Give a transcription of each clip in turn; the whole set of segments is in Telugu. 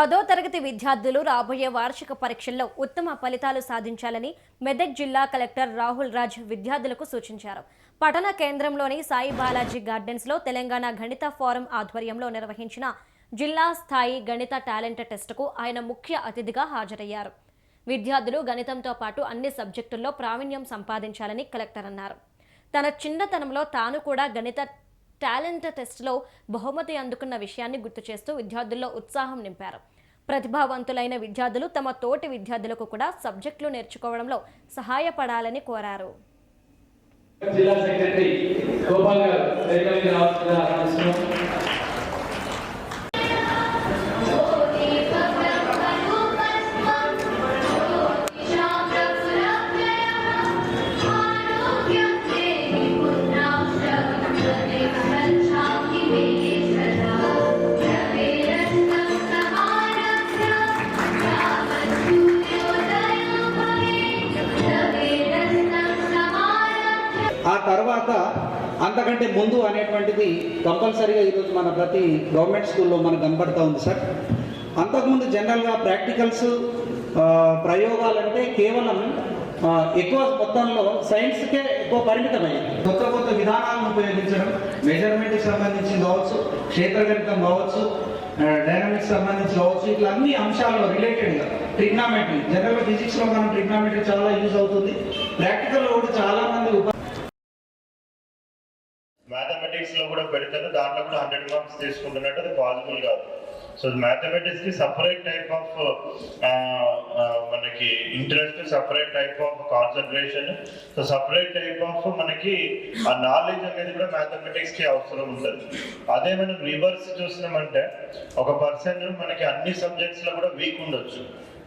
పదో తరగతి విద్యార్థులు రాబోయే వార్షిక పరీక్షల్లో ఉత్తమ ఫలితాలు సాధించాలని మెదక్ జిల్లా కలెక్టర్ రాహుల్ రాజ్ విద్యార్థులకు సూచించారు. పట్టణ కేంద్రంలోని సాయి బాలాజీ గార్డెన్స్లో తెలంగాణ గణిత ఫోరం ఆధ్వర్యంలో నిర్వహించిన జిల్లా స్థాయి గణిత టాలెంట్ టెస్టుకు ఆయన ముఖ్య అతిథిగా హాజరయ్యారు. విద్యార్థులు గణితంతో పాటు అన్ని సబ్జెక్టుల్లో ప్రావీణ్యం సంపాదించాలని కలెక్టర్ అన్నారు. తన చిన్నతనంలో తాను కూడా గణిత టాలెంట్ టెస్ట్లో బహుమతి అందుకున్న విషయాన్ని గుర్తు చేస్తూ విద్యార్థుల్లో ఉత్సాహం నింపారు. ప్రతిభావంతులైన విద్యార్థులు తమ తోటి విద్యార్థులకు కూడా సబ్జెక్టులు నేర్చుకోవడంలో సహాయపడాలని కోరారు. జిల్లా సెక్రటరీ గోపాల్ గారు తర్వాత అంతకంటే ముందు అనేటువంటిది కంపల్సరీగా ఈరోజు మన ప్రతి గవర్నమెంట్ స్కూల్లో మనకు కనబడుతూ ఉంది సార్. అంతకుముందు జనరల్గా ప్రాక్టికల్స్ ప్రయోగాలంటే కేవలం ఎక్కువ మొత్తంలో సైన్స్కే ఎక్కువ పరిమితమైంది కొత్త కొత్త విధానాలను ఉపయోగించడం మెజర్మెంట్కి సంబంధించి కావచ్చు క్షేత్రగణితం కావచ్చు డైనమిక్స్ సంబంధించి కావచ్చు ఇట్లా అన్ని అంశాల్లో రిలేటెడ్గా ట్రిగ్నామెట్రీ జనరల్గా ఫిజిక్స్లో మనం ట్రిగ్నామెట్రీ చాలా యూజ్ అవుతుంది. ప్రాక్టికల్లో కూడా చాలా మంది ఉప మ్యాథమెటిక్స్లో కూడా పెడతారు. దాంట్లో కూడా హండ్రెడ్ మార్క్స్ తీసుకుంటున్నట్టు అది పాసిబుల్ కాదు. సో మ్యాథమెటిక్స్కి సపరేట్ టైప్ ఆఫ్ మనకి interest separate type of concentration so separate type of మనకి ఆ నాలెడ్జ్ అనేది కూడా మ్యాథమెటిక్స్కి అవసరం ఉంటుంది. అదే మనం రివర్స్ చూసినామంటే ఒక పర్సన్ మనకి అన్ని సబ్జెక్ట్స్లో కూడా వీక్ ఉండొచ్చు.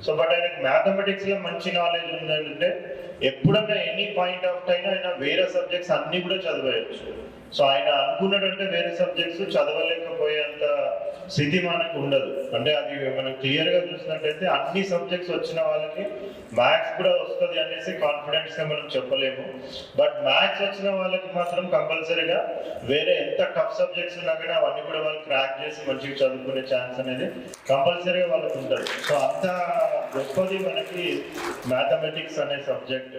సో బట్ ఆయనకి మ్యాథమెటిక్స్లో మంచి నాలెడ్జ్ ఉందంటే ఎప్పుడన్నా ఎనీ పాయింట్ ఆఫ్ టైం ఆయన వేరే సబ్జెక్ట్స్ అన్ని కూడా చదివేయచ్చు. సో ఆయన అనుకున్నాడంటే వేరే సబ్జెక్ట్స్ చదవలేకపోయేంత స్థితి మనకు ఉండదు. అంటే అది మనం క్లియర్గా చూసినట్టయితే అన్ని సబ్జెక్ట్స్ వచ్చిన వాళ్ళకి మ్యాథ్స్ కూడా వస్తుంది అనేసి కాన్ఫిడెన్స్గా మనం చెప్పలేము. బట్ మ్యాథ్స్ వచ్చిన వాళ్ళకి మాత్రం కంపల్సరీగా వేరే ఎంత టఫ్ సబ్జెక్ట్స్ ఉన్నా కానీ అవన్నీ కూడా వాళ్ళు క్రాక్ చేసి మంచిగా చదువుకునే ఛాన్స్ అనేది కంపల్సరీగా వాళ్ళకి ఉంటుంది సో అంత గొప్పది మనకి మ్యాథమెటిక్స్ అనే సబ్జెక్ట్